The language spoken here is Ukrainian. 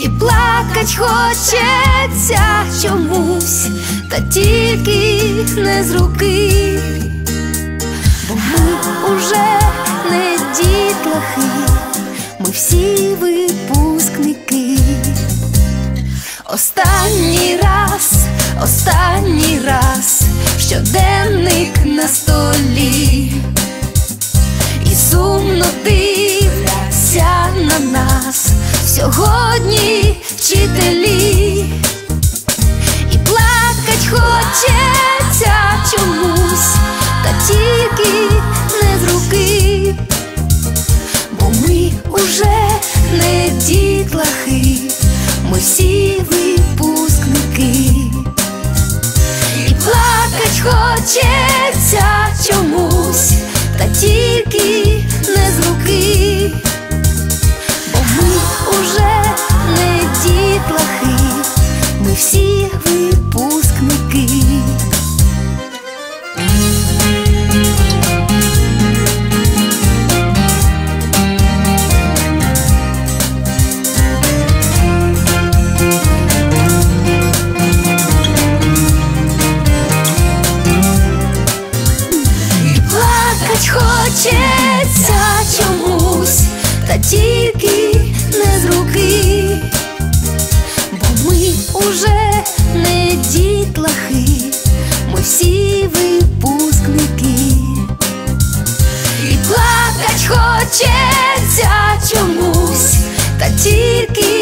І плакать хочеться чомусь, та тільки не з руки, бо ми уже не дітлахи, ми всі випускники. Останній раз, останній раз, щоденник всі випускники, і плакать хочеться чомусь, та тільки не з руки. тільки не з руки, бо ми уже не дітлахи, ми всі випускники, і плакать хочеться чомусь, та тільки.